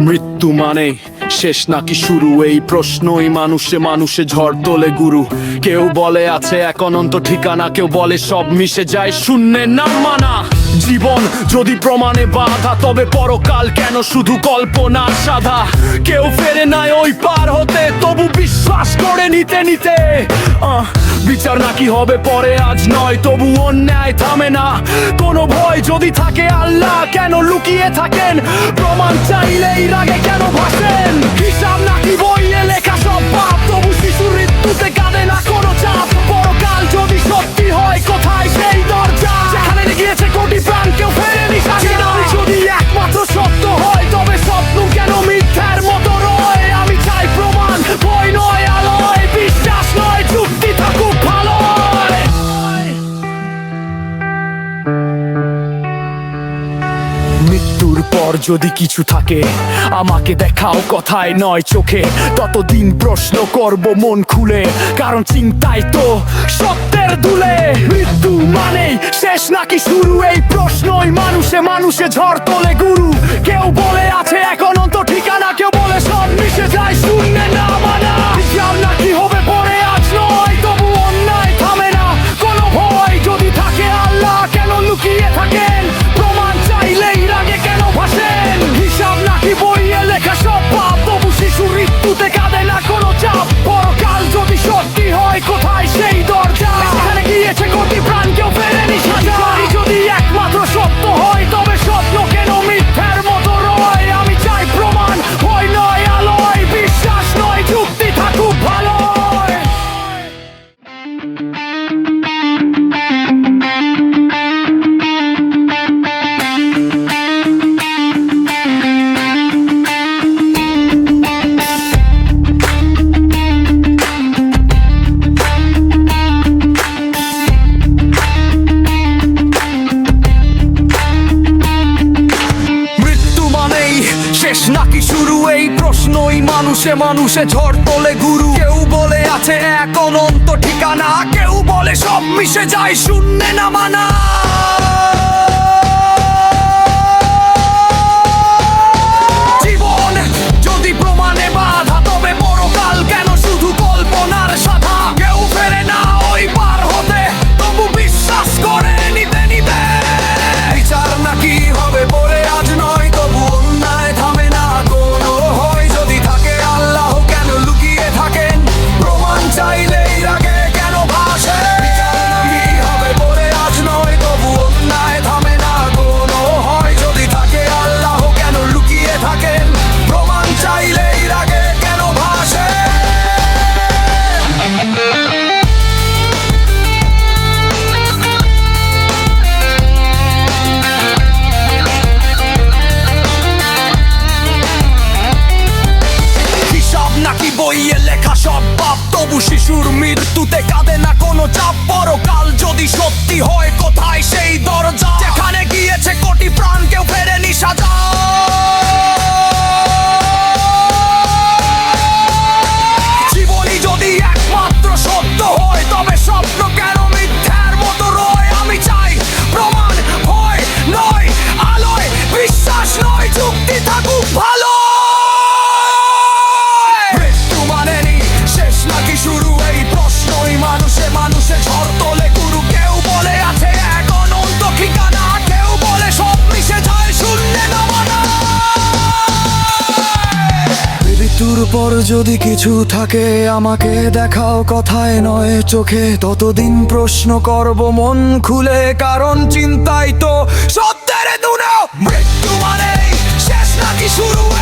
মৃত্যু মানে শেষ নাকি শুরু? এই প্রশ্নই মানুষে মানুষে ঝড় তোলে, গুরু। কেউ বলে আছে এক অনন্ত ঠিকানা, কেউ বলে সব মিশে যায় শূন্যের নাম মানা জীবন যদি প্রমাণে বাধা, তবে পরকাল কেন শুধু কল্পনা সাধা? কেউ ফেরে নাই ওই পার হতে, তবু বিশ্বাস করে নিতে নিতে বিচার নাকি হবে পরে, আজ নয়, তবু অন্যায় থামে না। কোনো ভয় যদি থাকে, আল্লাহ কেন লুকিয়ে থাকেন? প্রমাণ চাইলেই রাগে কেন ভাসেন? হিসাব নাকি বইয়ে লেখা সব পাপ, তবু শিশুর মৃত্যুতে পর যদি কিছু থাকে, আমাকে দেখাও কথায় নয় চোখে। ততদিন প্রশ্ন করব মন খুলে, কারণ চিন্তাই তো সত্যের দুলে। মৃত্যু মানেই শেষ নাকি শুরু? এই প্রশ্নই মানুষে মানুষে ঝড় তোলে, গুরু। কেউ বলে আছে শেষ নাকি শুরু? এই প্রশ্নই মানুষে মানুষে ঝড় তোলে গুরু। কেউ বলে আছে এক অনন্ত ঠিকানা, কেউ বলে সব মিশে যায় শূন্যে না মানা। পাপ তবু শিশুর মৃত্যুতে কাঁদে মৃত্যুর পর যদি কিছু থাকে, আমাকে দেখাও কথায় নয় চোখে। ততদিন প্রশ্ন করব, মন খুলে, কারণ চিন্তাই তো সত্যের দুনো। মৃত্যু মানে শেষ নাকি শুরু?